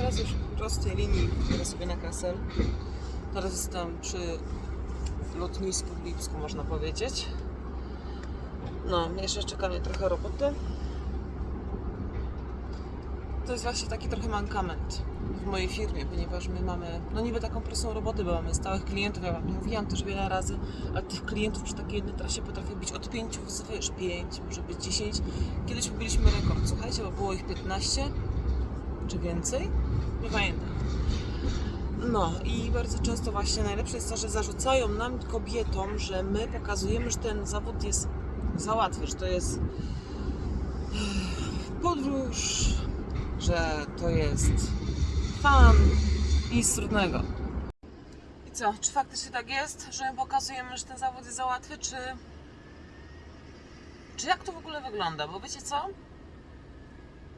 teraz już prostej linii jadę sobie na kasel. Teraz jestem przy lotnisku w Lipsku, można powiedzieć. No, jeszcze czeka mnie trochę roboty. To jest właśnie taki trochę mankament w mojej firmie, ponieważ my mamy, no niby taką prostą robotę, bo mamy stałych klientów, ja Wam mówiłam też wiele razy, ale tych klientów przy takiej jednej trasie potrafi być od 5, już 5, może być 10. Kiedyś pobiliśmy rekord, słuchajcie, bo było ich 15 czy więcej, nie pamiętam. No i bardzo często właśnie najlepsze jest to, że zarzucają nam kobietom, że my pokazujemy, że ten zawód jest za łatwy, że to jest podróż, że to jest fan i nic trudnego. I co, czy faktycznie tak jest, że my pokazujemy, że ten zawód jest za łatwy, czy... Czy jak to w ogóle wygląda? Bo wiecie co?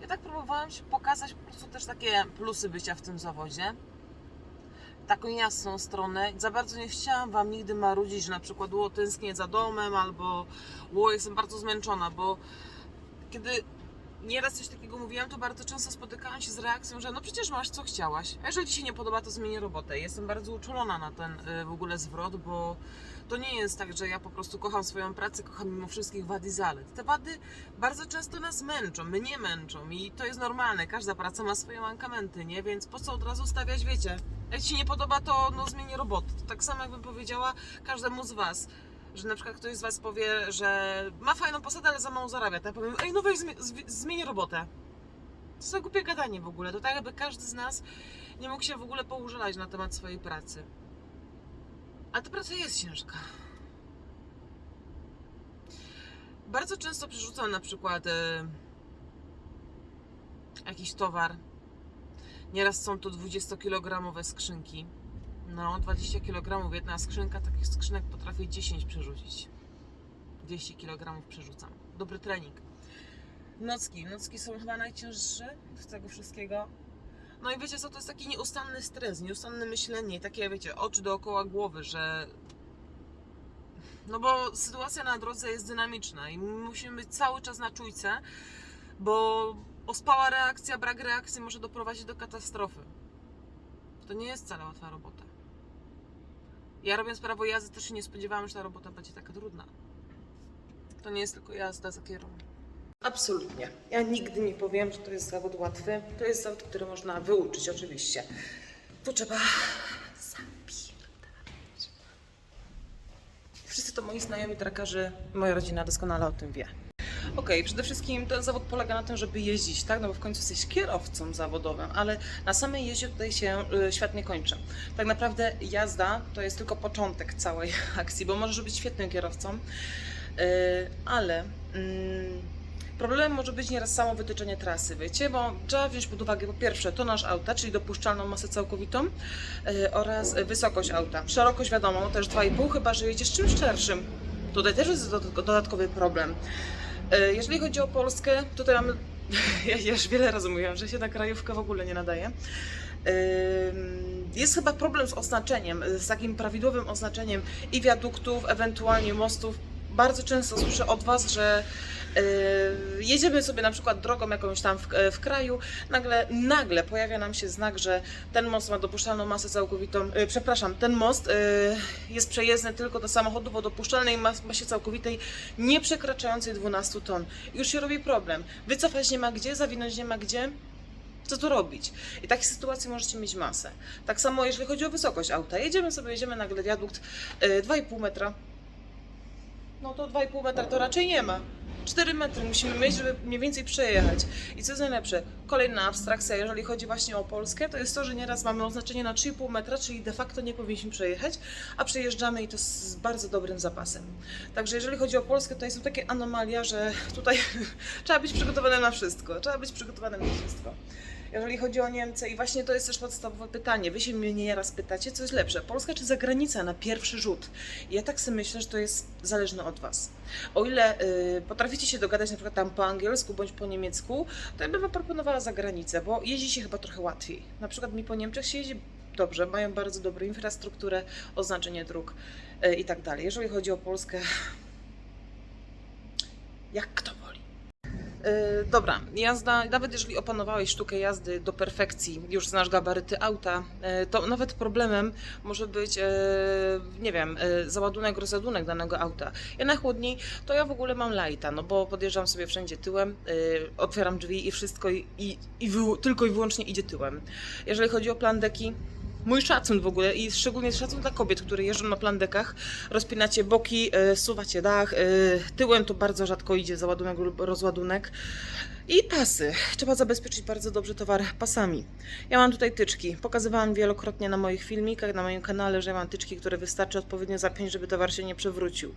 Ja tak próbowałam się pokazać po prostu też takie plusy bycia w tym zawodzie. Taką jasną stronę. Za bardzo nie chciałam Wam nigdy marudzić, że na przykład ło tęsknię za domem albo ło jestem bardzo zmęczona, bo kiedy nieraz coś takiego mówiłam, to bardzo często spotykałam się z reakcją, że no przecież masz co chciałaś. A jeżeli Ci się nie podoba, to zmienię robotę. Jestem bardzo uczulona na ten y, w ogóle zwrot, bo to nie jest tak, że ja po prostu kocham swoją pracę, kocham mimo wszystkich wad i zalet. Te wady bardzo często nas męczą, mnie męczą i to jest normalne. Każda praca ma swoje mankamenty, nie? Więc po co od razu stawiać, wiecie? Jak Ci się nie podoba, to no zmienię robotę. To tak samo jakbym powiedziała każdemu z Was że na przykład ktoś z Was powie, że ma fajną posadę, ale za mało zarabia, to ja powiem, ej, no weź zmień robotę. To za głupie gadanie w ogóle. To tak jakby każdy z nas nie mógł się w ogóle poużalać na temat swojej pracy. A ta praca jest ciężka. Bardzo często przerzucam na przykład e, jakiś towar. Nieraz są to 20-kilogramowe skrzynki. No, 20 kg jedna skrzynka, takich skrzynek potrafię 10 przerzucić. 200 kg przerzucam. Dobry trening. Nocki. Nocki są chyba najcięższe z tego wszystkiego. No i wiecie co, to jest taki nieustanny stres, nieustanne myślenie, takie wiecie, oczy dookoła głowy, że no bo sytuacja na drodze jest dynamiczna i musimy być cały czas na czujce, bo ospała reakcja, brak reakcji może doprowadzić do katastrofy. To nie jest wcale łatwa robota. Ja robiąc prawo jazdy też się nie spodziewałam, że ta robota będzie taka trudna. To nie jest tylko jazda za kierownicą. Absolutnie. Ja nigdy nie powiem, że to jest zawód łatwy. To jest zawód, który można wyuczyć, oczywiście. Tu trzeba zapierdalać. Wszyscy to moi znajomi trakarze, moja rodzina doskonale o tym wie. Okej, przede wszystkim ten zawód polega na tym, żeby jeździć, tak? No bo w końcu jesteś kierowcą zawodowym, ale na samej jeździe tutaj się y, świat nie kończy. Tak naprawdę jazda to jest tylko początek całej akcji, bo możesz być świetnym kierowcą, y, ale mm, problemem może być nieraz samo wytyczenie trasy, wiecie, bo trzeba wziąć pod uwagę po pierwsze tonaż auta, czyli dopuszczalną masę całkowitą y, oraz wysokość auta. Szerokość wiadomo, też 2,5, chyba że jedziesz czymś szerszym. Tutaj też jest dodatk- dodatkowy problem. E, Jeżeli chodzi o Polskę, tutaj. Ja już wiele razy mówiłam, że się na krajówkę w ogóle nie nadaje. Jest chyba problem z oznaczeniem, z takim prawidłowym oznaczeniem i wiaduktów, ewentualnie mostów. Bardzo często słyszę od Was, że yy, jedziemy sobie na przykład drogą jakąś tam w, w kraju, nagle, nagle pojawia nam się znak, że ten most ma dopuszczalną masę całkowitą, yy, przepraszam, ten most yy, jest przejezdny tylko do samochodów o dopuszczalnej mas- masie całkowitej nie przekraczającej 12 ton. Już się robi problem. Wycofać nie ma gdzie, zawinąć nie ma gdzie. Co tu robić? I takich sytuacji możecie mieć masę. Tak samo jeżeli chodzi o wysokość auta. Jedziemy sobie, jedziemy nagle wiadukt yy, 2,5 metra. No to 2,5 metra to raczej nie ma. 4 metry musimy mieć, żeby mniej więcej przejechać. I co jest najlepsze? Kolejna abstrakcja, jeżeli chodzi właśnie o Polskę, to jest to, że nieraz mamy oznaczenie na 3,5 metra, czyli de facto nie powinniśmy przejechać, a przejeżdżamy i to z bardzo dobrym zapasem. Także jeżeli chodzi o Polskę, to są takie anomalia, że tutaj trzeba być przygotowanym na wszystko. Trzeba być przygotowanym na wszystko. Jeżeli chodzi o Niemcy, i właśnie to jest też podstawowe pytanie. Wy się mnie nieraz pytacie, co jest lepsze, Polska czy zagranica na pierwszy rzut? I ja tak sobie myślę, że to jest zależne od Was. O ile y, potraficie się dogadać na przykład tam po angielsku bądź po niemiecku, to ja bym Wam proponowała zagranicę, bo jeździ się chyba trochę łatwiej. Na przykład mi po Niemczech się jeździ dobrze, mają bardzo dobrą infrastrukturę, oznaczenie dróg y, i tak dalej. Jeżeli chodzi o Polskę, jak kto dobra, jazda, nawet jeżeli opanowałeś sztukę jazdy do perfekcji, już znasz gabaryty auta, yy, to nawet problemem może być, yy, nie wiem, załadunek, rozładunek danego auta. Ja na chłodni, to ja w ogóle mam lajta, no bo podjeżdżam sobie wszędzie tyłem, otwieram drzwi i wszystko i, i, i tylko i wyłącznie idzie tyłem. Jeżeli chodzi o plandeki, Mój szacun w ogóle i szczególnie szacun dla kobiet, które jeżdżą na plandekach, rozpinacie boki, yy, suwacie dach, yy, tyłem to bardzo rzadko idzie załadunek lub rozładunek. I pasy. Trzeba zabezpieczyć bardzo dobrze towar pasami. Ja mam tutaj tyczki. Pokazywałam wielokrotnie na moich filmikach, na moim kanale, że ja mam tyczki, które wystarczy odpowiednio zapiąć, żeby towar się nie przewrócił.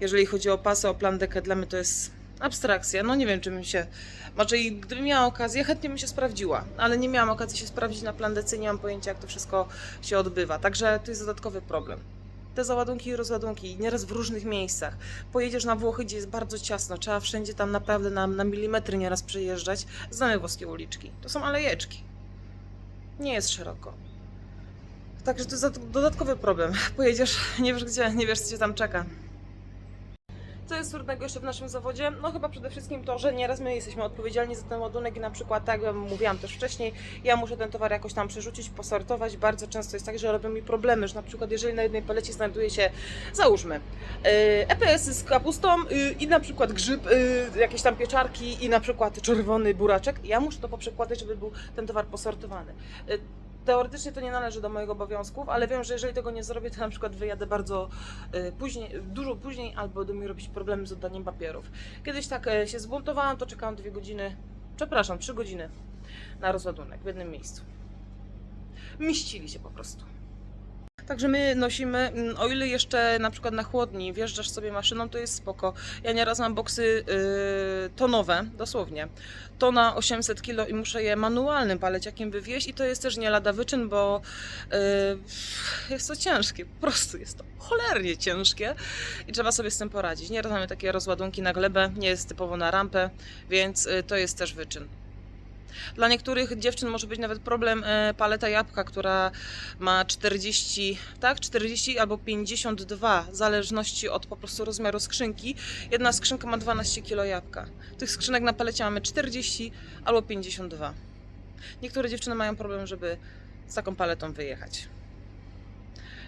Jeżeli chodzi o pasy, o plandekę, dla mnie to jest abstrakcja. No nie wiem, czy bym się... Może i gdybym miała okazję, chętnie bym się sprawdziła, ale nie miałam okazji się sprawdzić na plandece, nie mam pojęcia, jak to wszystko się odbywa. Także to jest dodatkowy problem. Te załadunki i rozładunki, nieraz w różnych miejscach. Pojedziesz na Włochy, gdzie jest bardzo ciasno, trzeba wszędzie tam naprawdę na, na milimetry nieraz przejeżdżać. Znamy włoskie uliczki. To są alejeczki. Nie jest szeroko. Także to jest dodat- dodatkowy problem. Pojedziesz, nie wiesz gdzie, nie wiesz co cię tam czeka. Co jest trudnego jeszcze w naszym zawodzie? No chyba przede wszystkim to, że nieraz my jesteśmy odpowiedzialni za ten ładunek i na przykład, tak jak mówiłam też wcześniej, ja muszę ten towar jakoś tam przerzucić, posortować. Bardzo często jest tak, że robią mi problemy, że na przykład jeżeli na jednej palecie znajduje się, załóżmy, yy, EPS z kapustą yy, i na przykład grzyb, yy, jakieś tam pieczarki i na przykład czerwony buraczek, ja muszę to poprzekładać, żeby był ten towar posortowany. Teoretycznie to nie należy do moich obowiązków, ale wiem, że jeżeli tego nie zrobię, to na przykład wyjadę bardzo y, później, dużo później, albo będą mi robić problemy z oddaniem papierów. Kiedyś tak e, się zbuntowałam, to czekałam dwie godziny, przepraszam, trzy godziny na rozładunek w jednym miejscu. Mieścili się po prostu. Także my nosimy, mm, o ile jeszcze na przykład na chłodni wjeżdżasz sobie maszyną, to jest spoko. Ja nieraz mam boksy yy, tonowe, dosłownie. Tona 800 kg i muszę je manualnym paleciakiem wywieźć i to jest też nie lada wyczyn, bo yy, jest to ciężkie, po prostu jest to cholernie ciężkie i trzeba sobie z tym poradzić. Nieraz mamy takie rozładunki na glebę, nie jest typowo na rampę, więc yy, to jest też wyczyn. Dla niektórych dziewczyn może być nawet problem e, paleta jabłka, która ma 40, tak, 40 albo 52, w zależności od po prostu rozmiaru skrzynki. Jedna skrzynka ma 12 kg jabłka. Tych skrzynek na palecie mamy 40 albo 52. Niektóre dziewczyny mają problem, żeby z taką paletą wyjechać.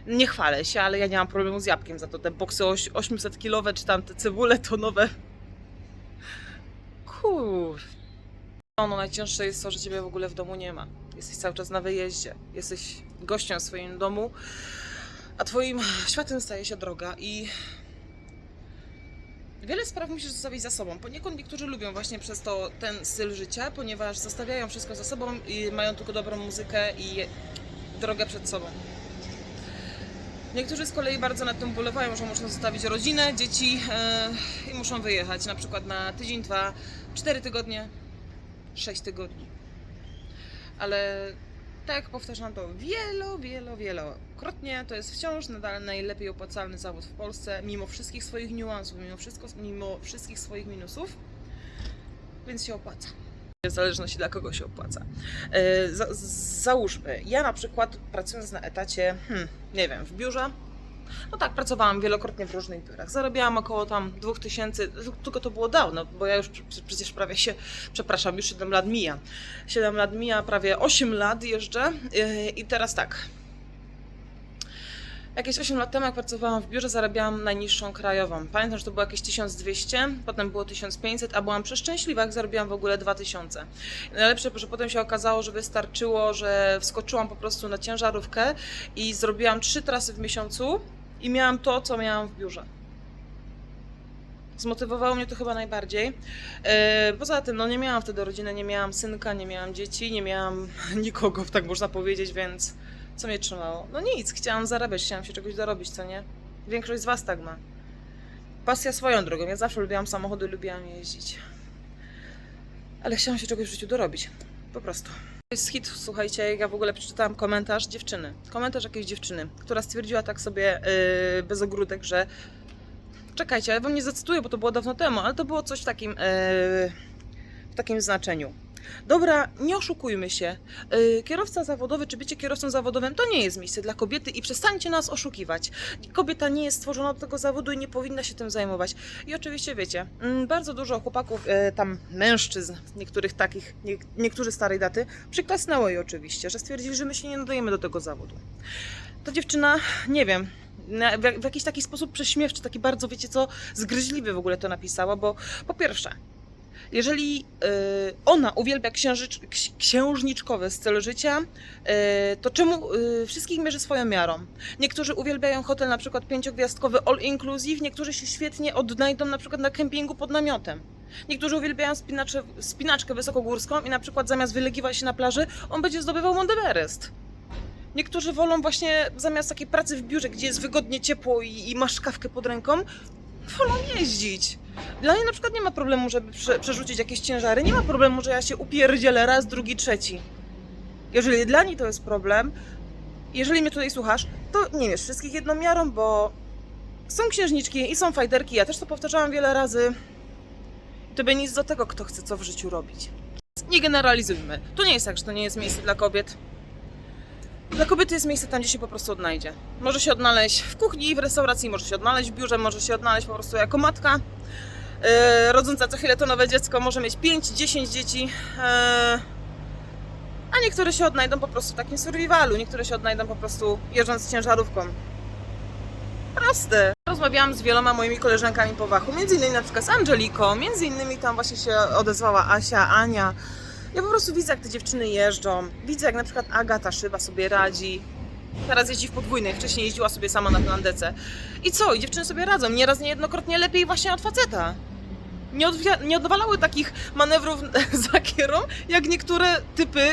Nie chwalę się, ale ja nie mam problemu z jabłkiem, za to te boksy 800 kilowe czy tam te cebule tonowe. No najcięższe jest to, że ciebie w ogóle w domu nie ma. Jesteś cały czas na wyjeździe. Jesteś gościem w swoim domu, a twoim światem staje się droga i wiele spraw musisz zostawić za sobą. Poniekąd niektórzy lubią właśnie przez to ten styl życia, ponieważ zostawiają wszystko za sobą i mają tylko dobrą muzykę i drogę przed sobą. Niektórzy z kolei bardzo nad tym ubolewają, że muszą zostawić rodzinę, dzieci yy, i muszą wyjechać na przykład na tydzień, dwa, cztery tygodnie, 6 tygodni. Ale tak powtarzam to wielo, wielo, wielokrotnie, to jest wciąż nadal najlepiej opłacalny zawód w Polsce, mimo wszystkich swoich niuansów, mimo, wszystko, mimo wszystkich swoich minusów, więc się opłaca. W zależności dla kogo się opłaca. E, za, załóżmy, ja na przykład pracując na etacie, hmm, nie wiem, w biurze, no tak, pracowałam wielokrotnie w różnych biurach. Zarabiałam około tam 2000, tylko to było dawno, bo ja już pr- przecież prawie się, przepraszam, już 7 lat mija. 7 lat mija, prawie 8 lat jeżdżę yy, i teraz tak. Jakieś 8 lat temu, jak pracowałam w biurze, zarabiałam najniższą krajową. Pamiętam, że to było jakieś 1200, potem było 1500, a byłam przeszczęśliwa, jak zarobiłam w ogóle 2000. Najlepsze, że potem się okazało, że wystarczyło, że wskoczyłam po prostu na ciężarówkę i zrobiłam trzy trasy w miesiącu i miałam to, co miałam w biurze. Zmotywowało mnie to chyba najbardziej. E, Poza tym, no nie miałam wtedy rodziny, nie miałam synka, nie miałam dzieci, nie miałam nikogo, tak można powiedzieć, więc co mnie trzymało? No nic, chciałam zarabiać, chciałam się czegoś dorobić, co nie? Większość z Was tak ma. Pasja swoją drogą. Ja zawsze lubiłam samochody, lubiłam jeździć. Ale chciałam się czegoś w życiu dorobić. Po prostu. To jest hit, słuchajcie, ja w ogóle przeczytałam komentarz dziewczyny. Komentarz jakiejś dziewczyny, która stwierdziła tak sobie yy, bez ogródek, że czekajcie, ja wam nie zacytuję, bo to było dawno temu, ale to było coś w takim, yy, w takim znaczeniu. Dobra, nie oszukujmy się. Yy, Kierowca zawodowy, czy bycie kierowcą zawodowym, to nie jest miejsce dla kobiety i przestańcie nas oszukiwać. Kobieta nie jest stworzona do tego zawodu i nie powinna się tym zajmować. I oczywiście wiecie, mm, bardzo dużo chłopaków, e, tam mężczyzn, niektórych takich, nie, niektórzy starej daty, przyklasnęło jej oczywiście, że stwierdzili, że my się nie nadajemy do tego zawodu. Ta dziewczyna, nie wiem, w jakiś taki sposób prześmiewczy, taki bardzo, wiecie co, zgryźliwy w ogóle to napisała, bo po pierwsze, jeżeli y, ona uwielbia księżycz, ks- księżniczkowe styl życia, y, to czemu y, wszystkich mierzy swoją miarą? Niektórzy uwielbiają hotel na przykład pięciogwiazdkowy all inclusive, niektórzy się świetnie odnajdą na przykład na kempingu pod namiotem. Niektórzy uwielbiają spinacze, spinaczkę wysokogórską i na przykład zamiast wylegiwać się na plaży, on będzie zdobywał Mount Everest. Niektórzy wolą właśnie zamiast takiej pracy w biurze, gdzie jest wygodnie ciepło i, i masz kawkę pod ręką, wolą jeździć. Dla mnie na przykład nie ma problemu, żeby prze, przerzucić jakieś ciężary. Nie ma problemu, że ja się upierdzielę raz, drugi, trzeci. Jeżeli dla niej to jest problem, jeżeli mnie tutaj słuchasz, to nie wiesz wszystkich jedną miarą, bo są księżniczki i są fajderki. Ja też to powtarzałam wiele razy. To by nic do tego, kto chce co w życiu robić. Nie generalizujmy. To nie jest tak, że to nie jest miejsce dla kobiet. Dla kobiety jest miejsce tam, gdzie się po prostu odnajdzie. Może się odnaleźć w kuchni, w restauracji, może się odnaleźć w biurze, może się odnaleźć po prostu jako matka. Yy, rodząca co chwilę to nowe dziecko, może mieć 5-10 dzieci. Yy, a niektóre się odnajdą po prostu w takim survivalu, niektóre się odnajdą po prostu jeżdżąc ciężarówką. Proste. Rozmawiałam z wieloma moimi koleżankami po wachu, między innymi na przykład z Angeliką, między innymi tam właśnie się odezwała Asia, Ania. Ja po prostu widzę, jak te dziewczyny jeżdżą. Widzę, jak na przykład Agata Szyba sobie radzi. Teraz jeździ w podwójnej, wcześniej jeździła sobie sama na plandece. I co? I dziewczyny sobie radzą. Nieraz niejednokrotnie lepiej właśnie od faceta. Nie, odwia- nie odwalały takich manewrów za kierą, jak niektóre typy.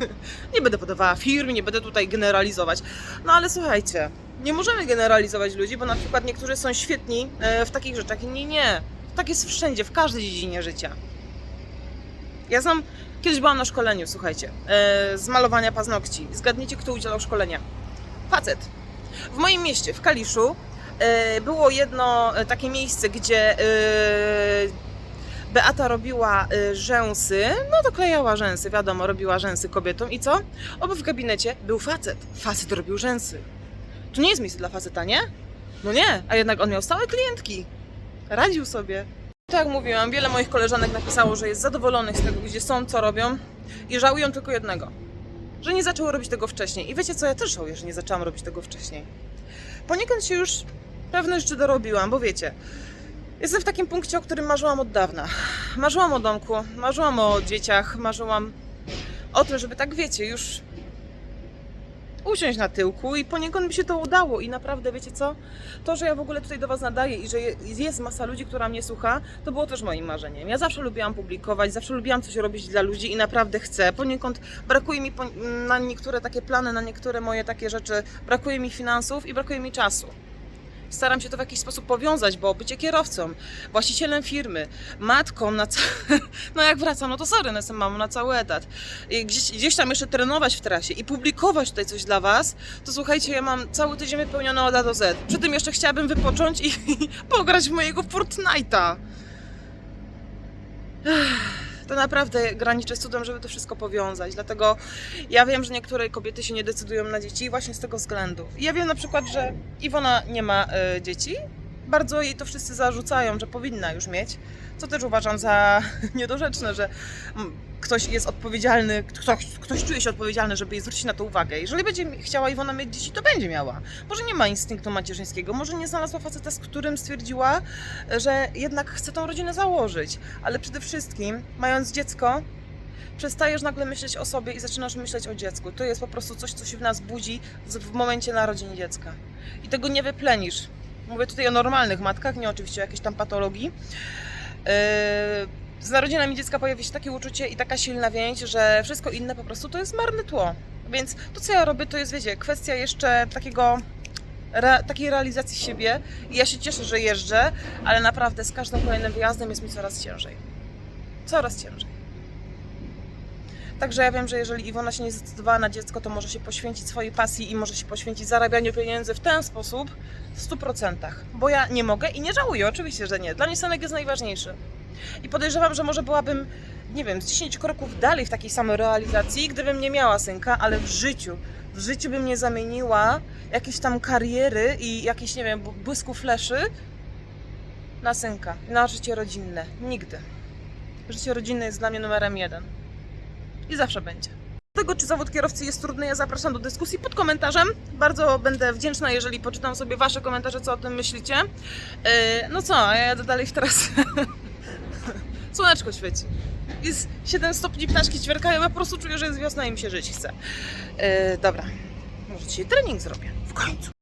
nie będę podawała firm, nie będę tutaj generalizować. No ale słuchajcie, nie możemy generalizować ludzi, bo na przykład niektórzy są świetni e, w takich rzeczach, inni nie. Tak jest wszędzie, w każdej dziedzinie życia. Ja znam, kiedyś byłam na szkoleniu, słuchajcie, e, z malowania paznokci. Zgadnijcie, kto udzielał szkolenia. Facet. W moim mieście, w Kaliszu, e, było jedno e, takie miejsce, gdzie Beata robiła rzęsy, no to klejała rzęsy, wiadomo, robiła rzęsy kobietom i co? Oby w gabinecie był facet. Facet robił rzęsy. To nie jest miejsce dla faceta, nie? No nie, a jednak on miał stałe klientki. Radził sobie. Tak jak mówiłam, wiele moich koleżanek napisało, że jest zadowolonych z tego, gdzie są, co robią i żałują tylko jednego. Że nie zaczęły robić tego wcześniej. I wiecie co, ja też żałuję, że nie zaczęłam robić tego wcześniej. Poniekąd się już pewne rzeczy dorobiłam, bo wiecie, jestem w takim punkcie, o którym marzyłam od dawna. Marzyłam o domku, marzyłam o dzieciach, marzyłam o tym, żeby tak wiecie, już usiąść na tyłku i poniekąd mi się to udało i naprawdę wiecie co? To, że ja w ogóle tutaj do Was nadaję i że je- jest masa ludzi, która mnie słucha, to było też moim marzeniem. Ja zawsze lubiłam publikować, zawsze lubiłam coś robić dla ludzi i naprawdę chcę. Poniekąd brakuje mi na niektóre takie plany, na niektóre moje takie rzeczy, brakuje mi finansów i brakuje mi czasu. Staram się to w jakiś sposób powiązać, bo bycie kierowcą, właścicielem firmy, matką na ca... No jak wracam, no to sorry, no jestem mamą na cały etat. I gdzieś, gdzieś tam jeszcze trenować w trasie i publikować tutaj coś dla Was, to słuchajcie, ja mam cały tydzień wypełniony od A do Z. Przy tym jeszcze chciałabym wypocząć i, pograć w mojego Fortnite'a. To naprawdę graniczy z cudem, żeby to wszystko powiązać. Dlatego ja wiem, że niektóre kobiety się nie decydują na dzieci właśnie z tego względu. Ja wiem na przykład, że Iwona nie ma e, dzieci. Bardzo jej to wszyscy zarzucają, że powinna już mieć, co też uważam za niedorzeczne, że mm, ktoś jest odpowiedzialny, ktoś, ktoś czuje się odpowiedzialny, żeby jej zwrócić na to uwagę. Jeżeli będzie chciała Iwona mieć dzieci, to będzie miała. Może nie ma instynktu macierzyńskiego, może nie znalazła faceta, z którym stwierdziła, że jednak chce tą rodzinę założyć. Ale przede wszystkim, mając dziecko, przestajesz nagle myśleć o sobie i zaczynasz myśleć o dziecku. To jest po prostu coś, co się w nas budzi w momencie narodzin dziecka. I tego nie wyplenisz. Mówię tutaj o normalnych matkach, nie oczywiście o jakiejś tam patologii. Yy, z narodzinami dziecka pojawi się takie uczucie i taka silna więź, że wszystko inne po prostu to jest marne tło. Więc to, co ja robię, to jest, wiecie, kwestia jeszcze takiego re, takiej realizacji siebie. I ja się cieszę, że jeżdżę, ale naprawdę z każdym kolejnym wyjazdem jest mi coraz ciężej. Coraz ciężej. Także ja wiem, że jeżeli Iwona się nie zdecydowała na dziecko, to może się poświęcić swojej pasji i może się poświęcić zarabianiu pieniędzy w ten sposób w 100%. Bo ja nie mogę i nie żałuję, oczywiście, że nie. Dla mnie synek jest najważniejszy. I podejrzewam, że może byłabym nie wiem, z 10 kroków dalej w takiej samej realizacji, gdybym nie miała synka, ale w życiu, w życiu bym nie zamieniła jakieś tam kariery i jakieś, nie wiem, błysku fleszy na synka, na życie rodzinne. Nigdy. Życie rodzinne jest dla mnie numerem jeden. I zawsze będzie. Tego, czy zawód kierowcy jest trudny, ja zapraszam do dyskusji pod komentarzem. Bardzo będę wdzięczna, jeżeli poczytam sobie Wasze komentarze, co o tym myślicie. Yy, no co, ja jadę dalej w teraz. Słoneczko świeci. Jest 7 stopni, ptaszki ćwierkają, ja po prostu czuję, że jest wiosna i mi się żyć chce. Yy, dobra, może dzisiaj trening zrobię. W końcu.